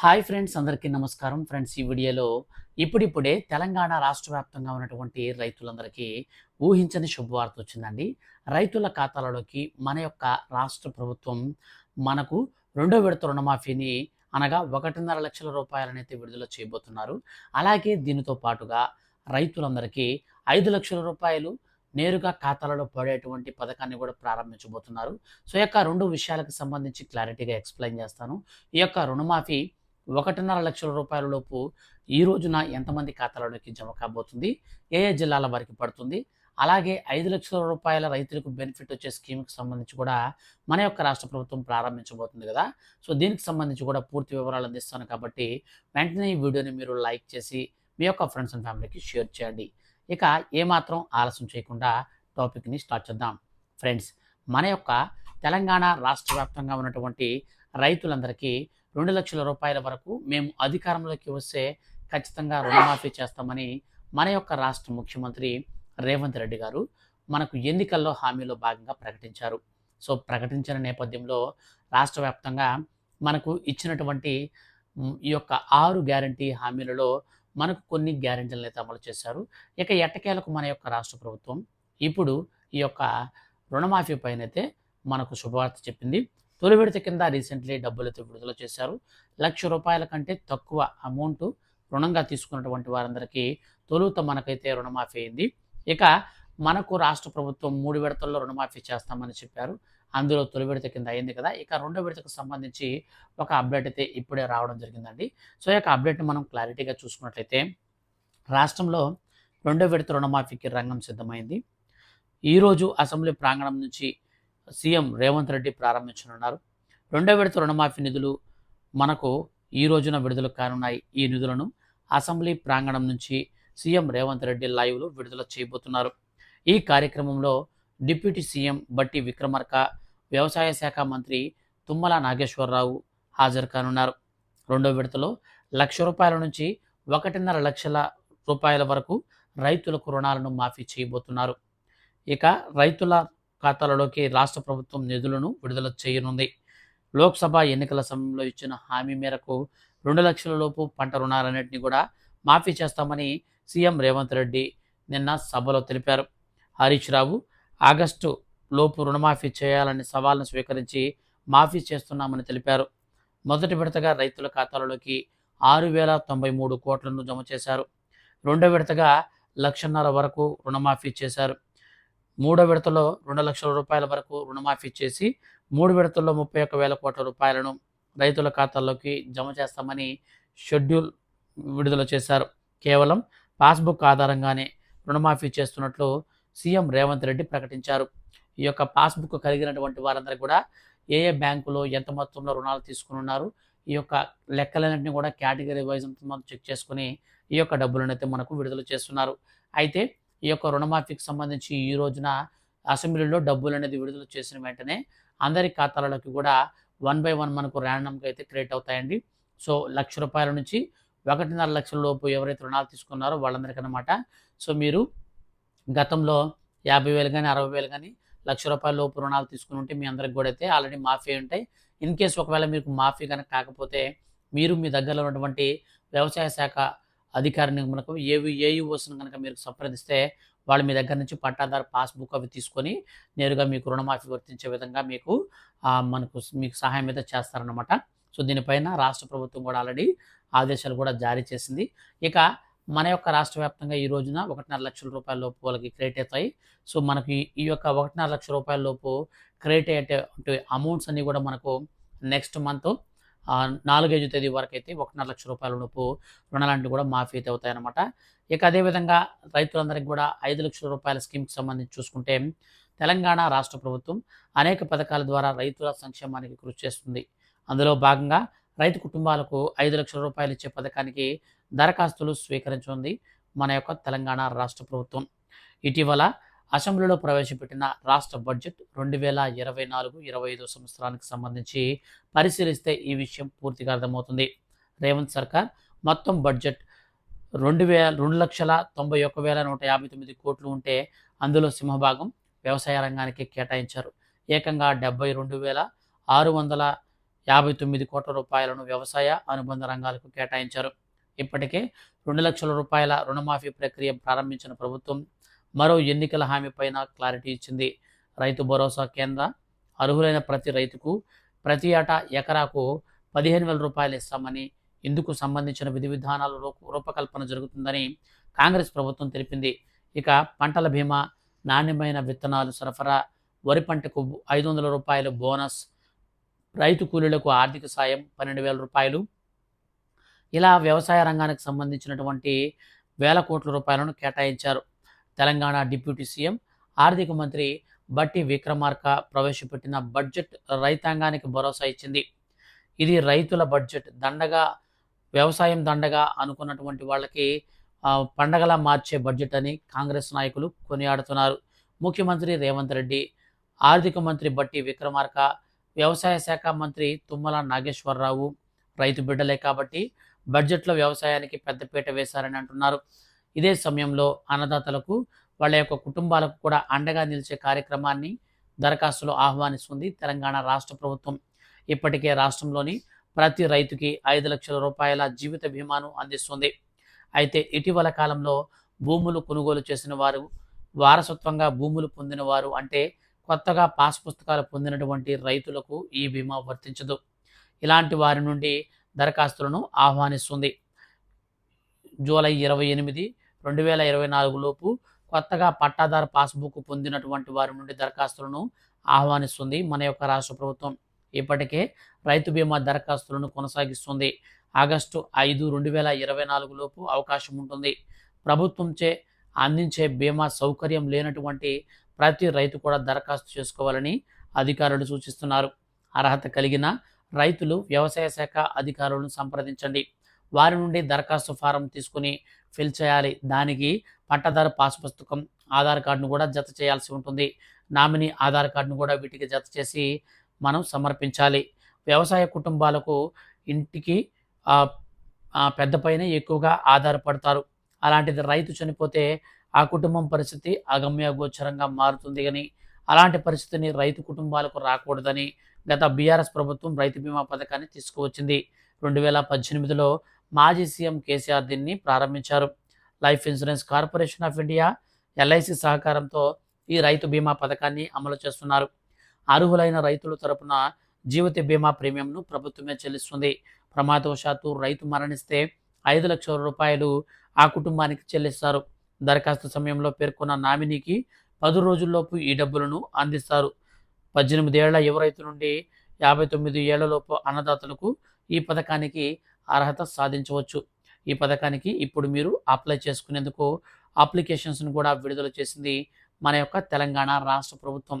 Hi friends అందరికీ నమస్కారం. Friends ఈ వీడియోలో ఇప్పుడిప్పుడే తెలంగాణ రాష్ట్ర వ్యాప్తంగా ఉన్నటువంటి రైతులందరికీ ఊహించని శుభవార్త వచ్చిందండి. రైతుల ఖాతాలలోకి మన యొక్క రాష్ట్ర ప్రభుత్వం మనకు రెండో విడత రుణమాఫీని అనగా ఒకటిన్నర లక్షల రూపాయలనైతే విడుదల చేయబోతున్నారు. అలాగే దీనితో పాటుగా రైతులందరికీ ఐదు లక్షల రూపాయలు నేరుగా ఖాతాలలో పడేటువంటి పథకాన్ని కూడా ప్రారంభించబోతున్నారు. సో ఈ యొక్క రెండు విషయాలకు సంబంధించి క్లారిటీగా ఎక్స్ప్లెయిన్ చేస్తాను. ఈ యొక్క రుణమాఫీ ఒకటిన్నర లక్షల రూపాయల లోపు ఈ రోజున ఎంతమంది ఖాతాలలోకి జమ కాబోతుంది? ఏ ఏ జిల్లాల వారికి పడుతుంది? అలాగే ఐదు లక్షల రూపాయల రైతులకు బెనిఫిట్ వచ్చే స్కీమ్కి సంబంధించి కూడా మన యొక్క రాష్ట్ర ప్రభుత్వం ప్రారంభించబోతుంది కదా. సో దీనికి సంబంధించి కూడా పూర్తి వివరాలు అందిస్తాను కాబట్టి వెంటనే ఈ వీడియోని మీరు లైక్ చేసి మీ యొక్క ఫ్రెండ్స్ అండ్ ఫ్యామిలీకి షేర్ చేయండి. ఇక ఏమాత్రం ఆలస్యం చేయకుండా టాపిక్ని స్టార్ట్ చేద్దాం. ఫ్రెండ్స్ మన యొక్క తెలంగాణ రాష్ట్ర వ్యాప్తంగా ఉన్నటువంటి రైతులందరికీ రెండు లక్షల రూపాయల వరకు మేము అధికారంలోకి వస్తే ఖచ్చితంగా రుణమాఫీ చేస్తామని మన యొక్క రాష్ట్ర ముఖ్యమంత్రి రేవంత్ రెడ్డి గారు మనకు ఎన్నికల్లో హామీలో భాగంగా ప్రకటించారు. సో ప్రకటించిన నేపథ్యంలో రాష్ట్ర వ్యాప్తంగా మనకు ఇచ్చినటువంటి ఈ యొక్క ఆరు గ్యారంటీ హామీలలో మనకు కొన్ని గ్యారంటీలను అయితే అమలు చేశారు. ఇక ఎట్టకేలకు మన యొక్క రాష్ట్ర ప్రభుత్వం ఇప్పుడు ఈ యొక్క రుణమాఫీ పైన అయితే మనకు శుభవార్త చెప్పింది. తొలి విడత కింద రీసెంట్లీ డబ్బులతో విడుదల చేశారు. లక్ష రూపాయల కంటే తక్కువ అమౌంట్ రుణంగా తీసుకున్నటువంటి వారందరికీ తొలుత మనకైతే రుణమాఫీ అయింది. ఇక మనకు రాష్ట్ర ప్రభుత్వం మూడు విడతల్లో రుణమాఫీ చేస్తామని చెప్పారు. అందులో తొలి విడత కింద అయింది కదా. ఇక రెండో విడతకు సంబంధించి ఒక అప్డేట్ అయితే ఇప్పుడే రావడం జరిగిందండి. సో ఈ యొక్క అప్డేట్ని మనం క్లారిటీగా చూసుకున్నట్లయితే రాష్ట్రంలో రెండో విడత రుణమాఫీకి రంగం సిద్ధమైంది. ఈరోజు అసెంబ్లీ ప్రాంగణం నుంచి సీఎం రేవంత్ రెడ్డి ప్రారంభించనున్నారు. రెండో విడత రుణమాఫీ నిధులు మనకు ఈ రోజున విడుదల కానున్నాయి. ఈ నిధులను అసెంబ్లీ ప్రాంగణం నుంచి సీఎం రేవంత్ రెడ్డి లైవ్లో విడుదల చేయబోతున్నారు. ఈ కార్యక్రమంలో డిప్యూటీ సీఎం బట్టి విక్రమార్క వ్యవసాయ శాఖ మంత్రి తుమ్మల నాగేశ్వరరావు హాజరు కానున్నారు. రెండో విడతలో లక్ష రూపాయల నుంచి ఒకటిన్నర లక్షల రూపాయల వరకు రైతులకు రుణాలను మాఫీ చేయబోతున్నారు. ఇక రైతుల ఖాతాలలోకి రాష్ట్ర ప్రభుత్వం నిధులను విడుదల చేయనుంది. లోక్సభ ఎన్నికల సమయంలో ఇచ్చిన హామీ మేరకు రెండు లక్షల లోపు పంట రుణాలన్నింటినీ కూడా మాఫీ చేస్తామని సీఎం రేవంత్ రెడ్డి నిన్న సభలో తెలిపారు. హరీష్ రావు ఆగస్టు లోపు రుణమాఫీ చేయాలని సవాల్ను స్వీకరించి మాఫీ చేస్తున్నామని తెలిపారు. మొదటి విడతగా రైతుల ఖాతాలలోకి ఆరు వేల తొంభై మూడు కోట్లను జమ చేశారు. రెండో విడతగా లక్షన్నర వరకు రుణమాఫీ చేశారు. మూడో విడతలో రెండు లక్షల రూపాయల వరకు రుణమాఫీ చేసి మూడు విడతల్లో ముప్పై ఒక్క వేల కోట్ల రూపాయలను రైతుల ఖాతాల్లోకి జమ చేస్తామని షెడ్యూల్ విడుదల చేశారు. కేవలం పాస్బుక్ ఆధారంగానే రుణమాఫీ చేస్తున్నట్లు సీఎం రేవంత్ రెడ్డి ప్రకటించారు. ఈ యొక్క పాస్బుక్ కలిగినటువంటి వారందరూ కూడా ఏ ఏ బ్యాంకులో ఎంత మొత్తంలో రుణాలు తీసుకుని ఉన్నారు ఈ యొక్క లెక్కలన్నింటినీ కూడా కేటగిరీ వైజ్ మనం చెక్ చేసుకుని ఈ యొక్క డబ్బులను అయితే మనకు విడుదల చేస్తున్నారు. అయితే ఈ యొక్క రుణమాఫీకి సంబంధించి ఈ రోజున అసెంబ్లీలో డబ్బులు అనేది విడుదల చేసిన వెంటనే అందరి ఖాతాలలోకి కూడా వన్ బై వన్ మనకు ర్యాండమ్గా అయితే క్రియేట్ అవుతాయండి. సో లక్ష రూపాయల నుంచి ఒకటిన్నర లక్షల లోపు ఎవరైతే రుణాలు తీసుకున్నారో వాళ్ళందరికన్నమాట సో మీరు గతంలో యాభై వేలు కానీ అరవై వేలు కానీ లక్ష రూపాయల లోపు రుణాలు తీసుకుని ఉంటే మీ అందరికి కూడా అయితే ఆల్రెడీ మాఫీ ఉంటాయి. ఇన్ కేస్ ఒకవేళ మీకు మాఫీ కనుక కాకపోతే మీరు మీ దగ్గరలో ఉన్నటువంటి వ్యవసాయ శాఖ అధికారిని మనకు ఏవి ఏయుఓస్ని కనుక మీరు సంప్రదిస్తే వాళ్ళు మీ దగ్గర నుంచి పట్టాదారు పాస్బుక్ అవి తీసుకొని నేరుగా మీకు రుణమాఫీ వర్తించే విధంగా మీకు మనకు మీకు సహాయం అయితే చేస్తారనమాట సో దీనిపైన రాష్ట్ర ప్రభుత్వం కూడా ఆల్రెడీ ఆదేశాలు కూడా జారీ చేసింది. ఇక మన యొక్క రాష్ట్ర వ్యాప్తంగా ఈ రోజున ఒకటిన్నర లక్షల రూపాయల లోపు వాళ్ళకి క్రెడిట్ అవుతాయి. సో మనకి ఈ యొక్క ఒకటిన్నర లక్షల రూపాయల లోపు క్రెడిట్ అయ్యే అమౌంట్స్ అన్నీ కూడా మనకు నెక్స్ట్ మంత్ నాలుగైదు తేదీ వరకు అయితే ఒకటిన్నర లక్ష రూపాయల లోపు రుణాలన్నీ కూడా మాఫీ అయితే అవుతాయన్నమాట. ఇక అదేవిధంగా రైతులందరికీ కూడా ఐదు లక్షల రూపాయల స్కీమ్కి సంబంధించి చూసుకుంటే తెలంగాణ రాష్ట్ర ప్రభుత్వం అనేక పథకాల ద్వారా రైతుల సంక్షేమానికి కృషి చేస్తుంది. అందులో భాగంగా రైతు కుటుంబాలకు ఐదు లక్షల రూపాయలు ఇచ్చే పథకానికి దరఖాస్తులు స్వీకరించింది మన యొక్క తెలంగాణ రాష్ట్ర ప్రభుత్వం. ఇటీవల అసెంబ్లీలో ప్రవేశపెట్టిన రాష్ట్ర బడ్జెట్ రెండు వేల ఇరవై నాలుగు ఇరవై ఐదు సంవత్సరానికి సంబంధించి పరిశీలిస్తే ఈ విషయం పూర్తిగా అర్థమవుతుంది. రేవంత్ సర్కార్ మొత్తం బడ్జెట్ రెండు వేల రెండు లక్షల తొంభై ఒక్క వేల నూట యాభై తొమ్మిది కోట్లు ఉంటే అందులో సింహభాగం వ్యవసాయ రంగానికి కేటాయించారు. ఏకంగా డెబ్బై రెండు వేల ఆరు వందల యాభై తొమ్మిది కోట్ల రూపాయలను వ్యవసాయ అనుబంధ రంగాలకు కేటాయించారు. ఇప్పటికే రెండు లక్షల రూపాయల రుణమాఫీ ప్రక్రియ ప్రారంభించిన ప్రభుత్వం మరో ఎన్నికల హామీపైన క్లారిటీ ఇచ్చింది. రైతు భరోసా కేంద్ర అర్హులైన ప్రతి రైతుకు ప్రతి ఏటా ఎకరాకు పదిహేను వేల రూపాయలు ఇస్తామని ఇందుకు సంబంధించిన విధి విధానాలు రూప- రూపకల్పన జరుగుతుందని కాంగ్రెస్ ప్రభుత్వం తెలిపింది. ఇక పంటల బీమా నాణ్యమైన విత్తనాలు సరఫరా వరి పంటకు ఐదు వందల రూపాయలు బోనస్ రైతు కూలీలకు ఆర్థిక సాయం పన్నెండు వేల రూపాయలు. ఇలా వ్యవసాయ రంగానికి సంబంధించినటువంటి వేల కోట్ల రూపాయలను కేటాయించారు. తెలంగాణ డిప్యూటీ సీఎం ఆర్థిక మంత్రి బట్టి విక్రమార్క ప్రవేశపెట్టిన బడ్జెట్ రైతాంగానికి భరోసా ఇచ్చింది. ఇది రైతుల బడ్జెట్ దండగా వ్యవసాయం దండగా అనుకున్నటువంటి వాళ్ళకి పండగలా మార్చే బడ్జెట్ అని కాంగ్రెస్ నాయకులు కొనియాడుతున్నారు. ముఖ్యమంత్రి రేవంత్ రెడ్డి ఆర్థిక మంత్రి బట్టి విక్రమార్క వ్యవసాయ శాఖ మంత్రి తుమ్మల నాగేశ్వరరావు రైతు బిడ్డలే కాబట్టి బడ్జెట్లో వ్యవసాయానికి పెద్దపీట వేశారని అంటున్నారు. ఇదే సమయంలో అన్నదాతలకు వాళ్ళ యొక్క కుటుంబాలకు కూడా అండగా నిలిచే కార్యక్రమాన్ని దరఖాస్తులో ఆహ్వానిస్తుంది తెలంగాణ రాష్ట్ర ప్రభుత్వం. ఇప్పటికే రాష్ట్రంలోని ప్రతి రైతుకి ఐదు లక్షల రూపాయల జీవిత బీమాను అందిస్తుంది. అయితే ఇటీవల కాలంలో భూములు కొనుగోలు చేసిన వారు వారసత్వంగా భూములు పొందిన వారు అంటే కొత్తగా పాస్ పుస్తకాలు పొందినటువంటి రైతులకు ఈ బీమా వర్తించదు. ఇలాంటి వారి నుండి దరఖాస్తులను ఆహ్వానిస్తుంది. జూలై ఇరవై ఎనిమిది రెండు వేల ఇరవై నాలుగు లోపు కొత్తగా పట్టాదారు పాస్బుక్ పొందినటువంటి వారి నుండి దరఖాస్తులను ఆహ్వానిస్తుంది మన యొక్క రాష్ట్ర ప్రభుత్వం. ఇప్పటికే రైతు బీమా దరఖాస్తులను కొనసాగిస్తుంది. ఆగస్టు ఐదు రెండు వేల ఇరవై నాలుగు లోపు అవకాశం ఉంటుంది. ప్రభుత్వంచే అందించే బీమా సౌకర్యం లేనటువంటి ప్రతి రైతు కూడా దరఖాస్తు చేసుకోవాలని అధికారులు సూచిస్తున్నారు. అర్హత కలిగిన రైతులు వ్యవసాయ శాఖ అధికారులను సంప్రదించండి. వారి నుండి దరఖాస్తు ఫారం తీసుకుని ఫిల్ చేయాలి. దానికి పట్టదారు పాస్ పుస్తకం ఆధార్ కార్డును కూడా జత చేయాల్సి ఉంటుంది. నామినీ ఆధార్ కార్డును కూడా వీటికి జత చేసి మనం సమర్పించాలి. వ్యవసాయ కుటుంబాలకు ఇంటికి పెద్ద పైన ఎక్కువగా ఆధారపడతారు. అలాంటిది రైతు చనిపోతే ఆ కుటుంబం పరిస్థితి అగమ్యగోచరంగా మారుతుంది కానీ అలాంటి పరిస్థితిని రైతు కుటుంబాలకు రాకూడదని గత బీఆర్ఎస్ ప్రభుత్వం రైతు బీమా పథకాన్ని తీసుకువచ్చింది. రెండు వేల పద్దెనిమిదిలో మాజీ సీఎం కేసీఆర్ దీన్ని ప్రారంభించారు. Life insurance corporation of India LIC సహకారంతో ఈ రైతు బీమా పథకాన్ని అమలు చేస్తున్నారు. అర్హులైన రైతుల తరపున జీవిత బీమా ప్రీమియంను ప్రభుత్వమే చెల్లిస్తుంది. ప్రమాదవశాత్తు రైతు మరణిస్తే ఐదు లక్షల రూపాయలు ఆ కుటుంబానికి చెల్లిస్తారు. దరఖాస్తు సమయంలో పేర్కొన్న నామినీకి పది రోజుల్లోపు ఈ డబ్బులను అందిస్తారు. పద్దెనిమిదేళ్ళ యువ రైతు నుండి యాభై తొమ్మిది ఏళ్ళలోపు అన్నదాతలకు ఈ పథకానికి అర్హత సాధించవచ్చు. ఈ పథకానికి ఇప్పుడు మీరు అప్లై చేసుకునేందుకు అప్లికేషన్స్ను కూడా విడుదల చేసింది మన యొక్క తెలంగాణ రాష్ట్ర ప్రభుత్వం.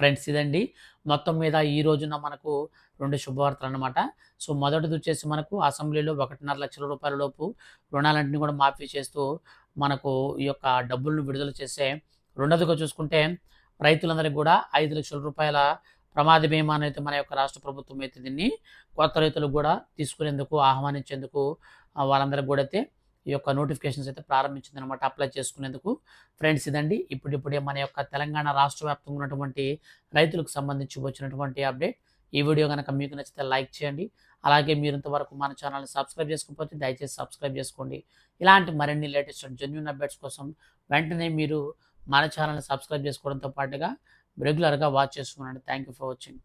ఫ్రెండ్స్ ఇదండి. మొత్తం మీద ఈ రోజున మనకు రెండు శుభవార్తలు అనమాట సో మొదటిది వచ్చేసి మనకు అసెంబ్లీలో ఒకటిన్నర లక్షల రూపాయల లోపు రుణాలన్నింటినీ కూడా మాఫీ చేస్తూ మనకు ఈ యొక్క డబ్బులను విడుదల చేసే రెండోదిగా చూసుకుంటే రైతులందరికీ కూడా ఐదు లక్షల రూపాయల ప్రమాద బీమాను అయితే మన యొక్క రాష్ట్ర ప్రభుత్వం అయితే దీన్ని కొత్త రైతులకు కూడా తీసుకునేందుకు ఆహ్వానించేందుకు ఆ, వాళ్ళందరికీ కూడా అయితే ఈ యొక్క నోటిఫికేషన్స్ అయితే ప్రారంభించింది అనమాట అప్లై చేసుకునేందుకు. ఫ్రెండ్స్ ఇదండి. ఇప్పుడిప్పుడే మన యొక్క తెలంగాణ రాష్ట్ర వ్యాప్తంగా ఉన్నటువంటి రైతులకు సంబంధించి వచ్చినటువంటి అప్డేట్ ఈ వీడియో కనుక మీకు నచ్చితే లైక్ చేయండి. అలాగే మీరు ఇంతవరకు మన ఛానల్ని సబ్స్క్రైబ్ చేసుకోకపోతే దయచేసి సబ్స్క్రైబ్ చేసుకోండి. ఇలాంటి మరిన్ని లేటెస్ట్ జెన్యున్ అప్డేట్స్ కోసం వెంటనే మీరు మన ఛానల్ని సబ్స్క్రైబ్ చేసుకోవడంతో పాటుగా రెగ్యులర్గా వాచ్ చేసుకోండి థ్యాంక్ యూ ఫర్ వాచింగ్.